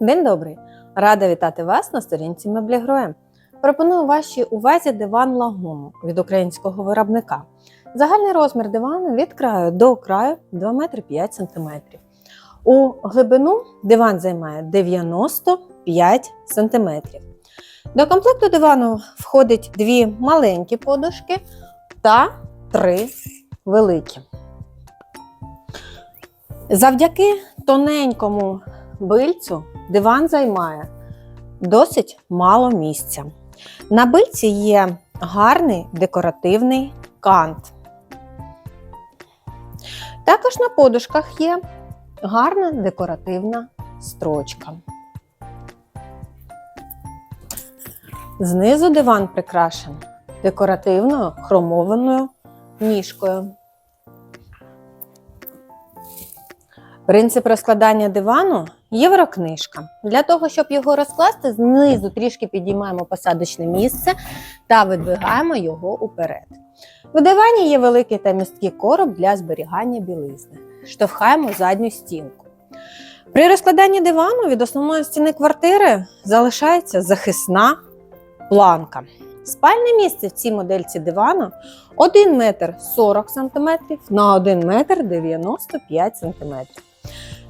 День добрий! Рада вітати вас на сторінці Меблігроєм. Пропоную вашій увазі диван лагуну від українського виробника. Загальний розмір дивану від краю до краю 2 метри 5 см. У глибину диван займає 95 см. До комплекту дивану входить дві маленькі подушки та три великі. Завдяки тоненькому бильцю диван займає досить мало місця. На бильці є гарний декоративний кант. Також на подушках є гарна декоративна строчка. Знизу диван прикрашений декоративною хромованою ніжкою. Принцип розкладання дивану єврокнижка. Для того, щоб його розкласти, знизу трішки підіймаємо посадочне місце та видвигаємо його уперед. В дивані є великий та місткий короб для зберігання білизни. Штовхаємо задню стінку. При розкладанні дивану від основної стіни квартири залишається захисна планка. Спальне місце в цій модельці дивану 1 метр 40 см на 1 метр 95 см.